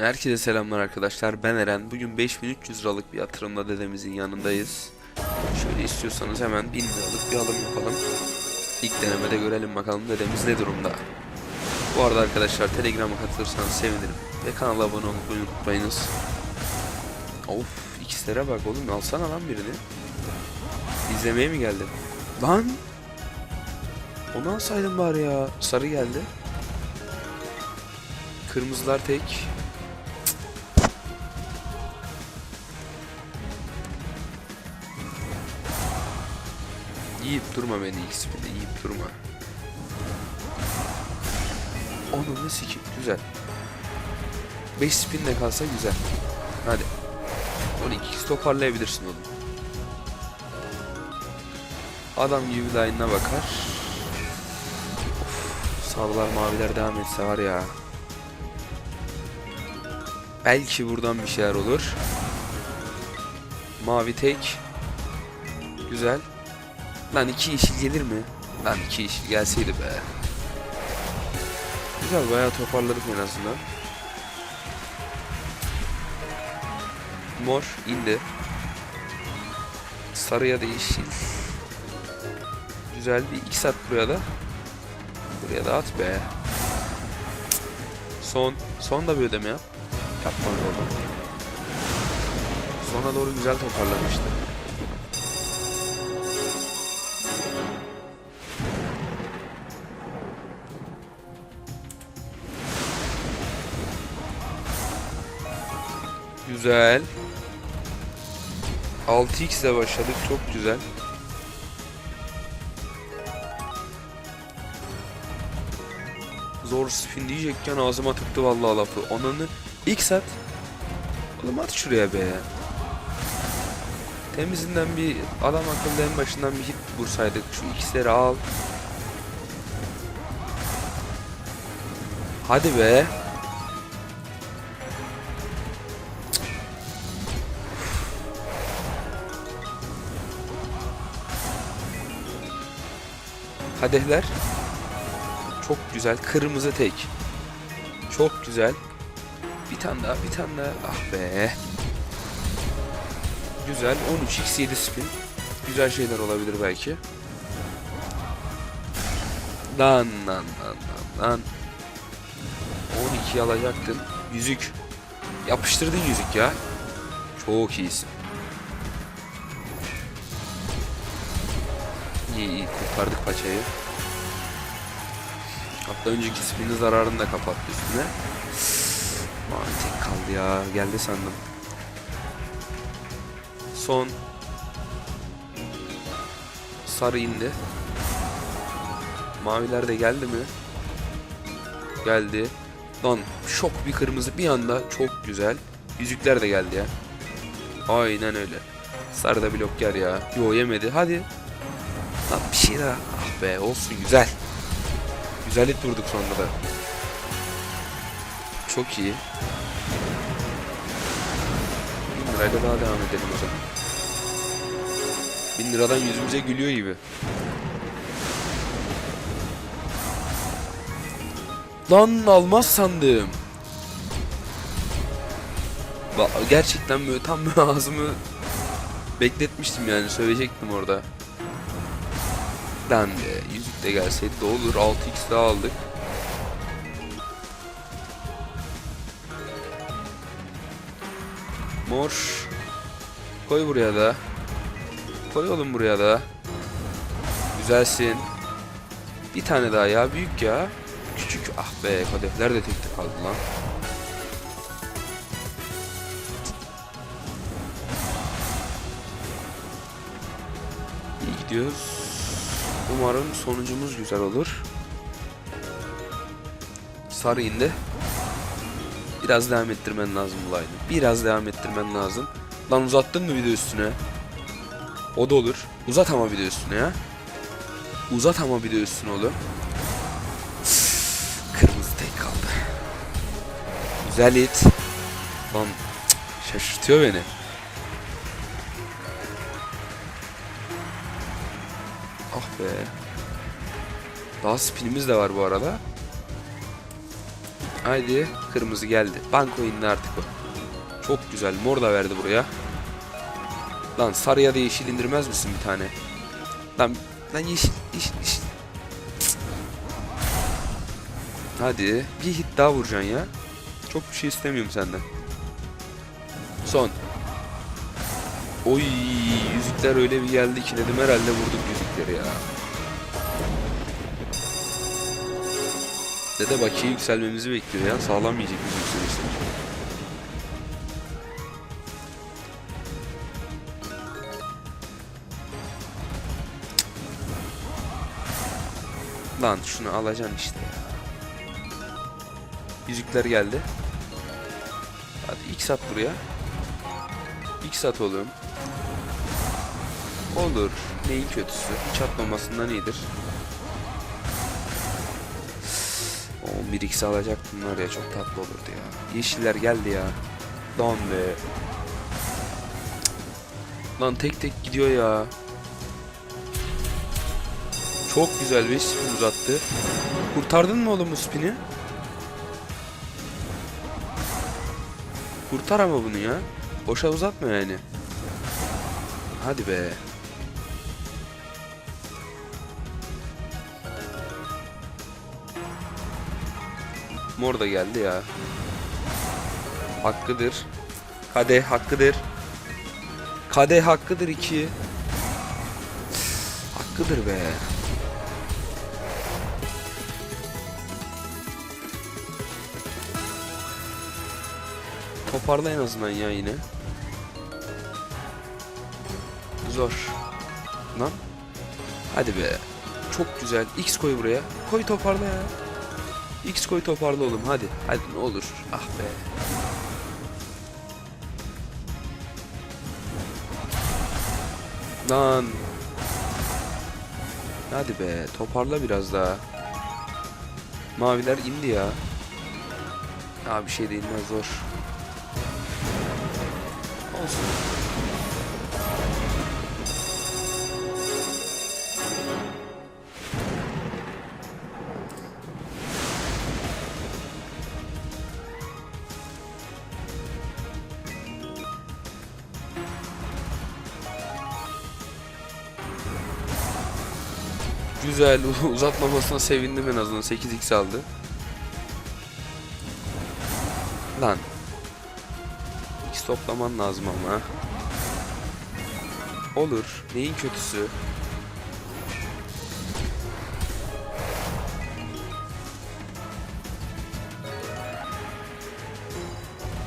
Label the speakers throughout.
Speaker 1: Herkese selamlar arkadaşlar. Ben Eren. Bugün 5300 liralık bir yatırımla dedemizin yanındayız. Şöyle istiyorsanız hemen 1000 liralık bir alım yapalım. İlk denemede görelim bakalım dedemiz ne durumda. Bu arada arkadaşlar Telegram'a katılırsanız sevinirim. Ve kanala abone olmayı unutmayınız. Of ikizlere bak oğlum alsana lan birini. İzlemeye mi geldin? Lan! Onu alsaydın bari ya. Sarı geldi. Kırmızılar tek. Yiyip durma beni ismini yiyip durma. Onu ne sikim güzel. 5 spin de kalsa güzel. Hadi. 12 toparlayabilirsin oğlum. Adam gibi line'ına bakar. Of, sarılar maviler devam etse var ya. Belki buradan bir şeyler olur. Mavi tek. Güzel. Lan iki yeşil gelir mi? Lan iki yeşil gelseydi be. Güzel bayağı toparladık en azından. Mor indi. Sarıya da yeşil. Güzel bir iki at buraya da. Buraya da at be. Son. Son da bir ödeme yap. Yapma oğlum. Sona doğru güzel toparlamıştı. Güzel. 6x ile başladık. Çok güzel. Zor spin diyecekken ağzıma tıktı vallahi lafı. Onanı x at. Oğlum at şuraya be. Temizinden bir adam akıllı en başından bir hit vursaydık. Şu x'leri al. Hadi be. Kadehler. Çok güzel. Kırmızı tek. Çok güzel. Bir tane daha, bir tane daha. Ah be. Güzel. 13x7 spin. Güzel şeyler olabilir belki. Lan lan lan lan lan. 12 alacaktın. Yüzük. Yapıştırdın yüzük ya. Çok iyisin. İyi iyi kurtardık paçayı. Hatta önceki spinin zararını da kapattı üstüne. Mavi tek kaldı ya. Geldi sandım. Son. Sarı indi. Maviler de geldi mi? Geldi. Lan şok bir kırmızı bir anda çok güzel. Yüzükler de geldi ya. Aynen öyle. Sarı da blok yer ya. Yo yemedi. Hadi. Lan bir şey daha. Ah be olsun güzel. Güzellik durduk sonra da. Çok iyi. 1000 lirayla daha devam edelim o zaman. 1000 liradan yüzümüze gülüyor gibi. Lan almaz sandım. Gerçekten böyle tam ağzımı bekletmiştim yani söyleyecektim orada. Be yüzük de gelseydi de olur 6x daha aldık. Mor. Koy buraya da. Koy oğlum buraya da. Güzelsin. Bir tane daha ya büyük ya. Küçük ah be kadehler de tekte kaldı lan. İyi gidiyoruz. Umarım sonucumuz güzel olur. Sarı indi. Biraz devam ettirmen lazım bu. Biraz devam ettirmen lazım. Lan uzattın mı bir de üstüne? O da olur. Uzat ama bir de üstüne ya. Uzat ama bir de üstüne oğlum. Kırmızı tek kaldı. Güzel it. Lan cık, şaşırtıyor beni. Be. Daha spinimiz de var bu arada. Haydi kırmızı geldi. Banko indi artık o. Çok güzel. Mor da verdi buraya. Lan sarıya da yeşil indirmez misin bir tane? Lan, lan yeşil, yeşil, yeşil. Cık. Hadi bir hit daha vuracaksın ya. Çok bir şey istemiyorum senden. Son. Oy yüzükler öyle bir geldi ki dedim herhalde vurduk yüzükleri ya. Dede bakiye yükselmemizi bekliyor ya. Sağlam yiyecek biz. Lan şunu alacaksın işte ya. Yüzükler geldi. Hadi X at buraya. X at oğlum. Olur. Neyin kötüsü? Hiç atmamasından iyidir. O 1x alacaktım var ya çok tatlı olurdu ya. Yeşiller geldi ya. Lan be. Lan tek tek gidiyor ya. Çok güzel bir spin uzattı. Kurtardın mı oğlum bu spini? Kurtar ama bunu ya. Boşa uzatma yani. Hadi be. Mor da geldi ya. Hakkıdır. Kadeh hakkıdır. Kadeh hakkıdır iki. Hakkıdır be. Toparla en azından ya yine. Zor. Lan. Hadi be. Çok güzel. X koy buraya. Koy toparla ya. X koy toparla oğlum hadi. Hadi ne olur. Ah be. Lan. Hadi be toparla biraz daha. Maviler indi ya. Ya bir şey değil mi zor. Olsun. Güzel uzatmamasına sevindim en azından 8x aldı. Lan. X toplaman lazım ama. Olur. Neyin kötüsü?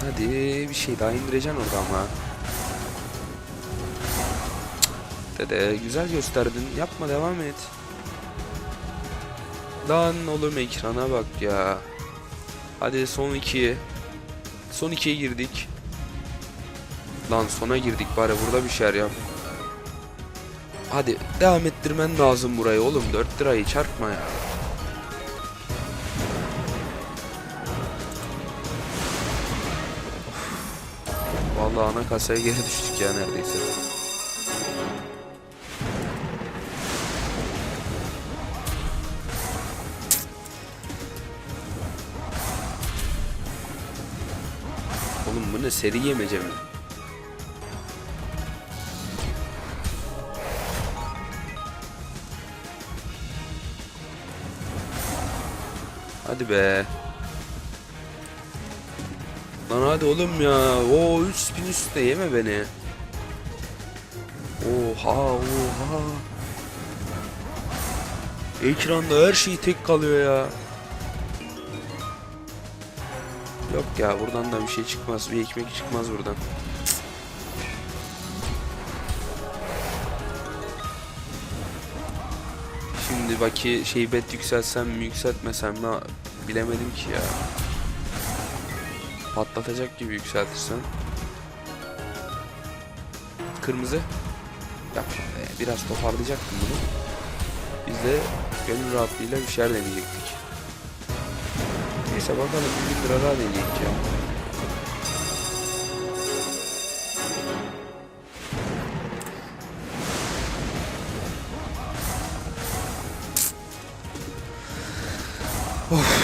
Speaker 1: Hadi bir şey daha indireceksin orada ama. Dede güzel gösterdin. Yapma devam et. Lan oğlum ekrana bak ya. Hadi son ikiye. Son ikiye girdik. Lan sona girdik bari burada bir şeyler yap. Hadi devam ettirmen lazım burayı oğlum 4 lirayı çarpma ya. Vallahi ana kasaya geri düştük ya neredeyse. Seri yemece? Hadi be. Lan hadi oğlum ya. O 3 spin üstte yeme beni. Oha oha. Ekranda her şey tek kalıyor ya. Yok ya buradan da bir şey çıkmaz. Bir ekmek çıkmaz buradan. Şimdi baki şey bet yükselsem mi yükseltmesem mi bilemedim ki ya. Patlatacak gibi yükseltirsem. Kırmızı. Yapma be. Biraz toparlayacaktım bunu. Biz de gönül rahatlığıyla bir şeyler deneyecektik. Neyse bakalım bir kırara deneyeceğim. Of.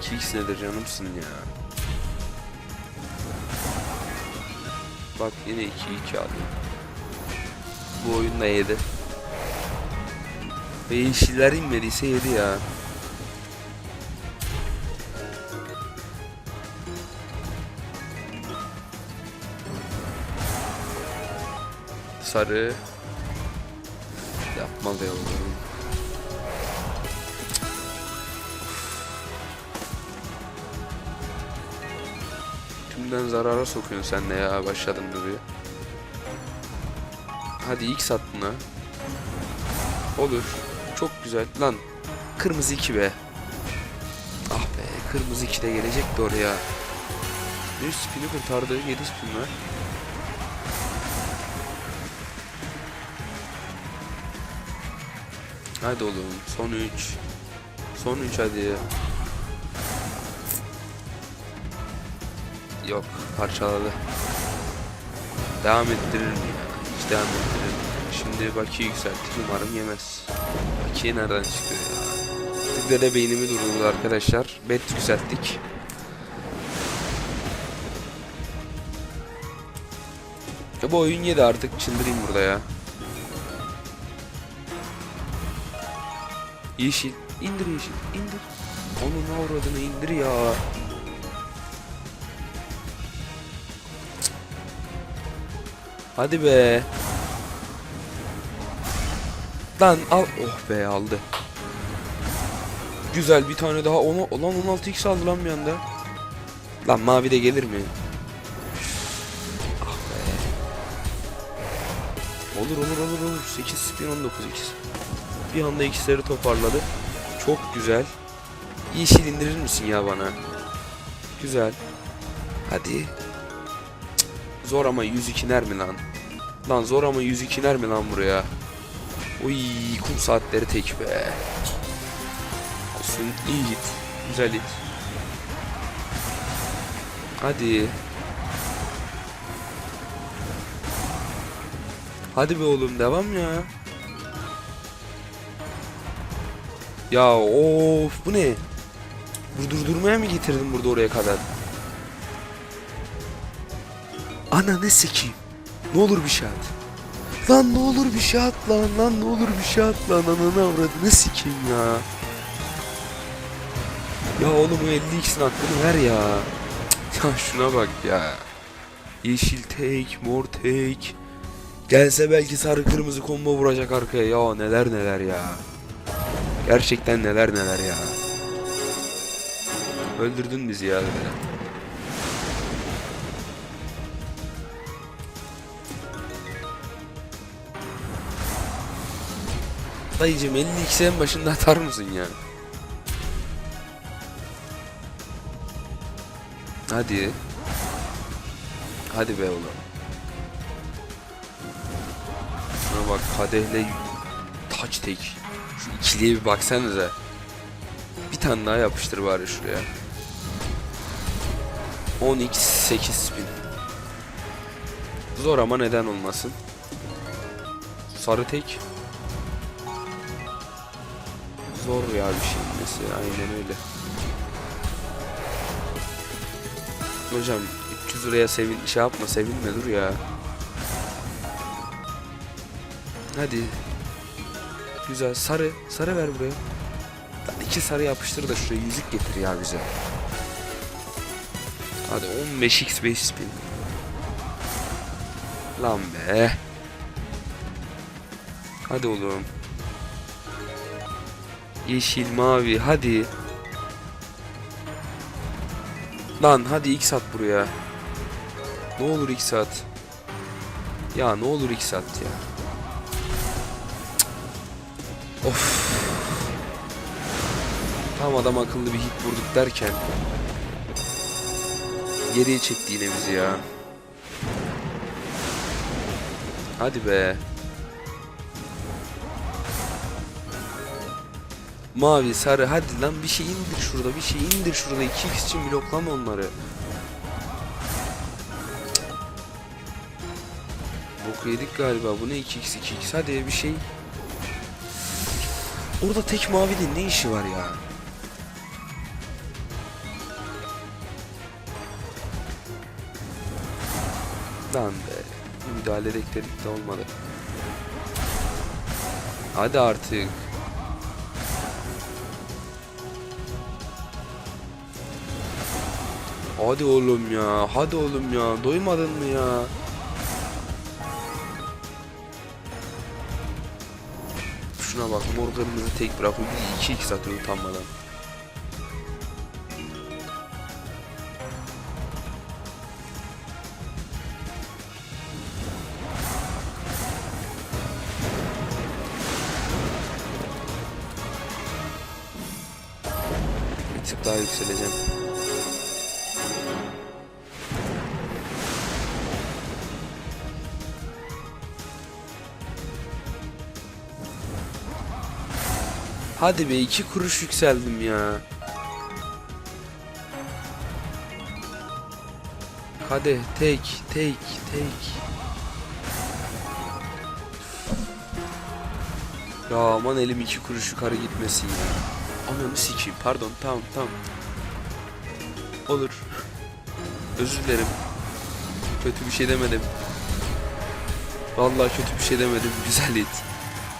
Speaker 1: Kicks nedir canımsın ya. Bak yine 2-2 aldım. Bu oyunda 7. Ve yeşiller inmediyse yedi ya. Sarı. Yapmalı ya. Tümden zarara sokuyorsun sen de ya başladın duruyor. Hadi ilk sattın ha. Olur. Çok güzel. Lan kırmızı 2 be. Ah be kırmızı 2 de gelecekti oraya. Bir spini kurtardı. 7 spin var. Hadi oğlum. Son 3. Son 3 hadi. Yok. Parçaladı. Devam ettirir mi ya? Hiç devam ettirir? Şimdi Baki'yi yükselttik. Umarım yemez. Baki nereden çıkıyor ya? Da beynimi durdurdu arkadaşlar. Bet yükselttik. Ya bu oyun yedi artık. Çıldırayım burada ya. Yeşil. İndir yeşil. indir. Onun avradını indir ya. Hadi be. Lan al. Oh be aldı. Güzel bir tane daha. Ona, lan 16x aldı lan bir anda. Lan mavi de gelir mi? Ah be. Olur olur olur olur. 8 spin 19 x. Bir anda ikisleri toparladı. Çok güzel. Yeşil indirir misin ya bana? Güzel. Hadi. Cık. Zor ama 102 ner mi lan? Lan zor ama 102 ner mi lan buraya? Uy kum saatleri tek be. Olsun iyi git. Güzel git. Hadi. Hadi be oğlum devam ya. Ya of bu ne? Durdurmaya mı getirdin burada oraya kadar? Ana ne sikeyim? Ne olur bir şey at. Lan ne olur bir şey at lan lan ne olur bir şey at lan ananı avradını sikeyim ya. Ya oğlum o 50x'in hakkını ver ya. Cık, Ya şuna bak ya. Yeşil tek, mor tek. Gelse belki sarı kırmızı combo vuracak arkaya. Ya neler neler ya. Gerçekten neler neler ya. Öldürdün bizi ya dede. Dayıcım 52 en başında atar mısın ya? Hadi. Hadi be oğlum. Şuna bak kadehle taç tek. Şu ikiliye bir baksanıza. Bir tane daha yapıştır bari şuraya. 10x 8 spin. Zor ama neden olmasın. Sarı tek. Zor ya bir şey mesela aynen öyle. Hocam 300 liraya sevin şey yapma sevinme dur ya. Hadi. Güzel sarı sarı ver buraya. Lan iki sarı yapıştır da şuraya yüzük getir ya bize. Hadi 15x 5 spin. Lan be. Hadi oğlum. Yeşil, mavi, hadi. Lan hadi x at buraya. Ne olur x at. Ya ne olur x at ya. Of. Tam adam akıllı bir hit vurduk derken. Geriye çekti yine bizi ya. Hadi be. Mavi, sarı hadi lan bir şey indir şurada bir şey indir şurada 2x için bloklama onları. Boku yedik galiba bu ne 2x 2x hadi bir şey. Orada tek mavinin ne işi var ya? Lan be. Müdahale bekledik de olmadı. Hadi artık. Hadi oğlum ya. Hadi oğlum ya. Doymadın mı ya? Şuna bak mor kırmızı tek bırakıyor. Bir 2 2 satıyor utanmadan. Bir tık daha yükseleceğim. Hadi be iki kuruş yükseldim ya. Hadi tek tek tek. Ya aman elim iki kuruş yukarı gitmesin ya. Ananı sikeyim pardon tamam tamam. Olur. Özür dilerim. Kötü bir şey demedim. Vallahi kötü bir şey demedim. Güzel it.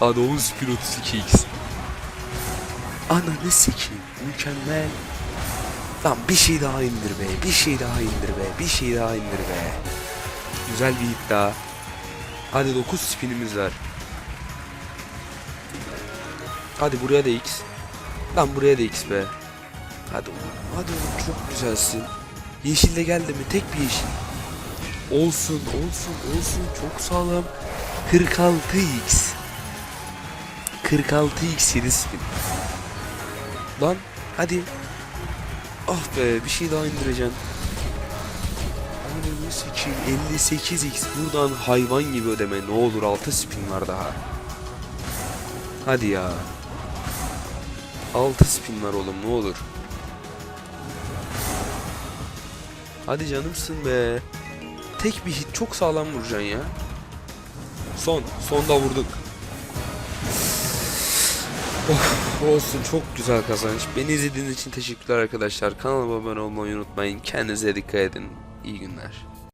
Speaker 1: Hadi 10 spin 32x. Ananı sikeyim. Mükemmel. Lan bir şey daha indir be. Bir şey daha indir be. Bir şey daha indir be. Güzel bir iddia. Hadi 9 spinimiz var. Hadi buraya da x. Lan buraya da x be. Hadi oğlum. Hadi oğlum çok güzelsin. Yeşil de geldi mi? Tek bir yeşil. Olsun olsun olsun çok sağlam. 46x. 46x 7 spin. Lan hadi. Ah be bir şey daha sikeyim 58x buradan hayvan gibi ödeme ne olur 6 spin var daha. Hadi ya. 6 spin var oğlum ne olur. Hadi canımsın be. Tek bir hit çok sağlam vuracaksın ya. Son. Sonda vurduk. Of, olsun çok güzel kazanç. Beni izlediğiniz için teşekkürler arkadaşlar. Kanalıma abone olmayı unutmayın. Kendinize dikkat edin. İyi günler.